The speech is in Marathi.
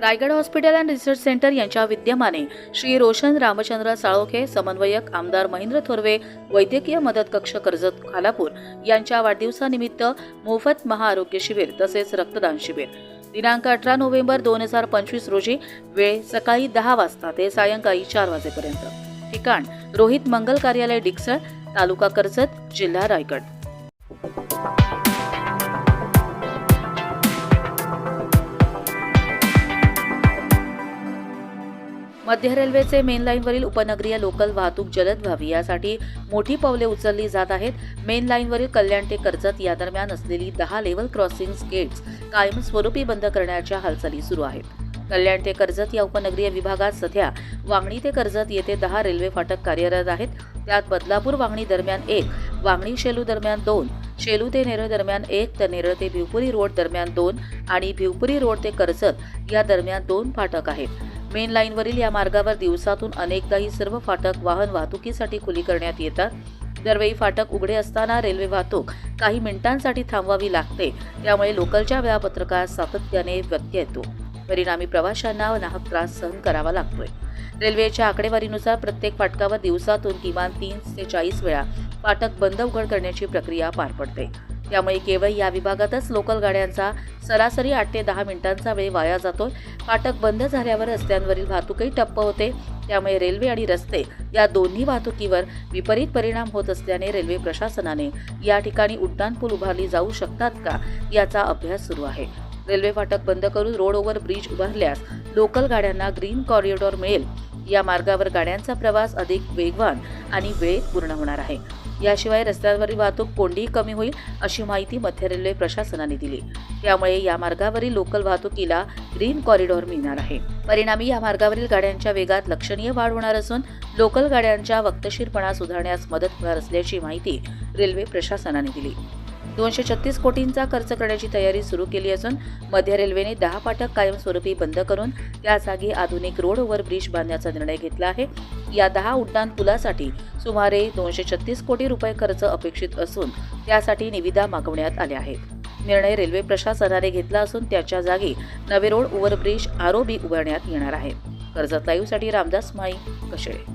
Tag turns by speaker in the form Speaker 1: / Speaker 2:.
Speaker 1: Raigad hospital and research centre यांच्या विद्यमाने श्री रोशन रामचंद्र साळोखे समन्वयक आमदार महेंद्र थोरवे वैद्यकीय मदत कक्ष कर्जत खालापूर यांच्या वाढदिवसानिमित्त मोफत महाआरोग्य शिबिर तसेच रक्तदान शिबिर. दिनांक अठरा नोव्हेंबर दोन हजार पंचवीस रोजी वेळ सकाळी दहा वाजता ते सायंकाळी चार वाजेपर्यंत. ठिकाण रोहित मंगल कार्यालय डिक्सळ तालुका कर्जत जिल्हा रायगड. मध्य रेल्वेचे मेन लाईनवरील उपनगरीय लोकल वाहतूक जलद व्हावी. यासाठी मोठी पावले उचलली जात आहेत. मेन लाईनवरील कल्याण ते कर्जत या दरम्यान असलेली दहा लेवल क्रॉसिंग गेट्स कायमस्वरूपी बंद करण्याच्या हालचाली सुरू आहेत. कल्याण ते कर्जत या उपनगरीय विभागात सध्या वांगणी ते कर्जत येथे दहा रेल्वे फाटक कार्यरत आहेत. त्यात बदलापूर वांगणी दरम्यान एक वांगणी शेलू दरम्यान दोन शेलू ते नेरळ दरम्यान एक तर नेरळ ते भिवपुरी रोड दरम्यान दोन आणि भिवपुरी रोड ते कर्जत या दरम्यान दोन फाटक आहेत. मेन लाईनवरील या मार्गावर दिवसातून अनेकदा ही सर्व फाटक वाहन वाहतुकीसाठी खुली करण्यात येतात. दरवेळी फाटक उघडे असताना रेल्वे वाहतूक काही मिनिटांसाठी थांबवावी लागते. त्यामुळे लोकलच्या वेळापत्रकात सातत्याने व्यत्यय येतो. परिणामी प्रवाशांना नाहक त्रास सहन करावा लागतोय. रेल्वेच्या आकडेवारीनुसार प्रत्येक फाटकावर दिवसातून किमान तीन ते चाळीस वेळा फाटक बंद उघड करण्याची प्रक्रिया पार पडते. त्यामुळे केवळ या विभागातच लोकल गाड्यांचा सरासरी आठ ते दहा मिनिटांचा वेळ वाया जातोय. फाटक बंद झाल्यावर रस्त्यांवरील वाहतूकही ठप्प होते. त्यामुळे रेल्वे आणि रस्ते या दोन्ही वाहतुकीवर विपरीत परिणाम होत असल्याने रेल्वे प्रशासनाने या ठिकाणी उड्डाणपूल उभारली जाऊ शकतात का याचा अभ्यास सुरू आहे. रेल्वे फाटक बंद करून रोड ओव्हर ब्रिज उभारल्यास लोकल गाड्यांना ग्रीन कॉरिडॉर मिळेल. या मार्गावर गाड्यांचा प्रवास अधिक वेगवान आणि वेळेत पूर्ण होणार आहे. याशिवाय रस्त्यांवरील वाहतूक कोंडीही कमी होईल अशी माहिती मध्य रेल्वे प्रशासनाने दिली. त्यामुळे या मार्गावरील लोकल वाहतुकीला ग्रीन कॉरिडॉर मिळणार आहे. परिणामी या मार्गावरील गाड्यांच्या वेगात लक्षणीय वाढ होणार असून लोकल गाड्यांच्या वक्तशीरपणा सुधारण्यास मदत होणार असल्याची माहिती रेल्वे प्रशासनाने दिली. दोनशे छत्तीस कोटींचा खर्च करण्याची तयारी सुरू केली असून मध्य रेल्वेने दहा फाटक कायमस्वरूपी बंद करून त्या जागी आधुनिक रोड ओव्हर ब्रिज बांधण्याचा निर्णय घेतला आहे. या दहा उड्डाण पुलासाठी सुमारे दोनशे छत्तीस कोटी रुपये खर्च अपेक्षित असून त्यासाठी निविदा मागवण्यात आल्या आहेत. निर्णय रेल्वे प्रशासनाने घेतला असून त्याच्या जागी नवे रोड ओव्हरब्रिज आरोबी उभारण्यात येणार आहे. कर्जत लाईव्हसाठी रामदास माई कशेळे